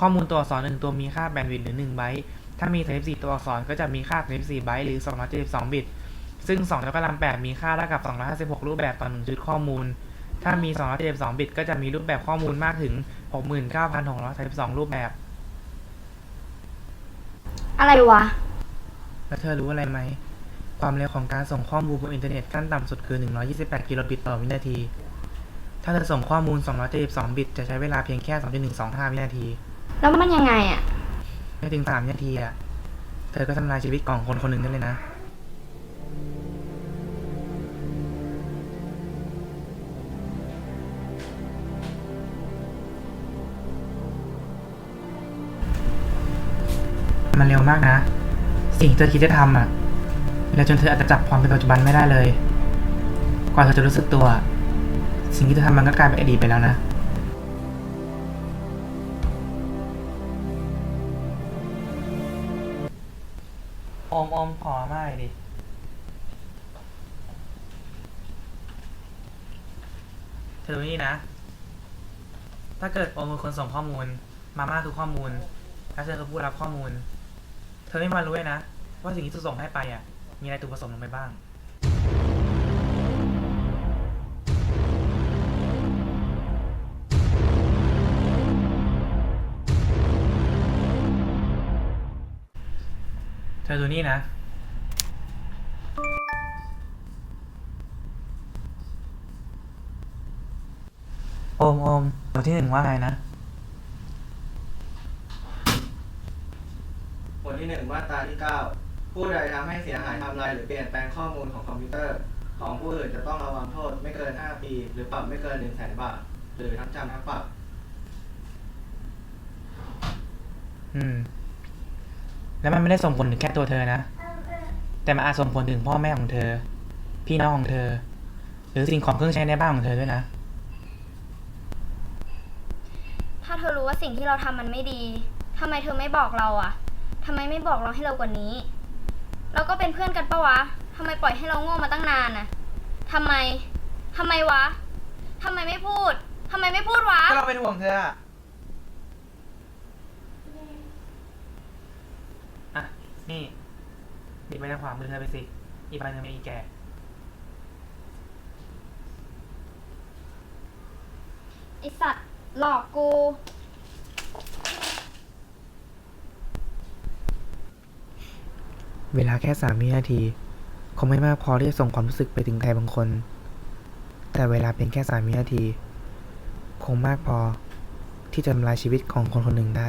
ข้อมูลตัวอักษรหนึ่งตัวมีค่าแบนด์วิดต์หรือ1ไบต์ ถ้ามี 34 ตัวอักษรก็จะมีค่า 34 ไบต์หรือ 272 บิต ซึ่ง2ยกกำลัง8มีค่าเท่ากับ 256 รูปแบบต่อ1ชุดข้อมูล ถ้ามี 272 บิต ก็จะมีรูปแบบข้อมูลมากถึง 69,632 รูปแบบ อะไรวะ แล้วเธอรู้อะไรไหม ความเร็วของการส่งข้อมูลบนอินเทอร์เน็ตขั้นต่ำสุดคือ 128 กิโลบิตต่อวินาที ถ้าเธอส่งข้อมูล 272 บิต จะใช้เวลาเพียงแค่ 2.125 วินาที แล้วมันยังไงอะ ไม่ถึง3วินาทีอะ เธอก็ทำลายชีวิตของคนคนหนึ่งได้เลยนะ มันเร็วมากนะ สิ่งที่เธอคิดจะทำอะ แล้วจนเธออาจจะจับความเป็นปัจจุบันไม่ได้เลย กว่าเธอจะรู้สึกตัว สิ่งที่เธอทำมันก็กลายเป็นอดีตไปแล้วนะ อมอมขอไม่ดิ เธอดูนี่นะ ถ้าเกิดโอมเป็นคนส่งข้อมูล มาม่าคือข้อมูล แล้วเธอคือผู้รับข้อมูล เธอไม่มารู้เลยนะ ว่าสิ่งที่เธอส่งให้ไปอะ มีอะไรถูกผสมลงไปบ้าง ธอดูนี่นะ โอมโอมตัวที่หนึ่งว่าไงนะ บทที่หนึ่งมาตราที่9ผู้ใดทำให้เสียหายทำลายหรือเปลี่ยนแปลงข้อมูลของคอมพิวเตอร์ ของผู้อื่นจะต้องระวังโทษไม่เกิน 5 ปี หรือปรับไม่เกิน 1 0 0 0 0แบาท หรือทั้งจำทั้งปรับ อืม แล้วมันไม่ได้ส่งผลถึงแค่ตัวเธอนะ แต่มันอาจส่งผลถึงพ่อแม่ของเธอ พี่น้องของเธอ หรือสิ่งของเครื่องใช้ในบ้านของเธอด้วยนะ ถ้าเธอรู้ว่าสิ่งที่เราทำมันไม่ดีทำไมเธอไม่บอกเราอะทำไมไม่บอกเราให้เร็วกว่านี้ เราก็เป็นเพื่อนกันปะวะทำไมปล่อยให้เราโง่มาตั้งนานอะทำไมทำไมวะทำไมไม่พูดทำไมไม่พูดวะ ก็เราเป็นห่วงเธออะ อะนี่ดิบไปทางขวามือเธอไปสิ อีกใบหนึ่งเป็นอีแก่ไอสัตว์หลอกกู เวลาแค่สามวินาที คงไม่มากพอที่จะส่งความรู้สึกไปถึงใครบางคน แต่เวลาเพียงแค่สามวินาที คงมากพอที่จะทำลายชีวิตของคนคนหนึ่งได้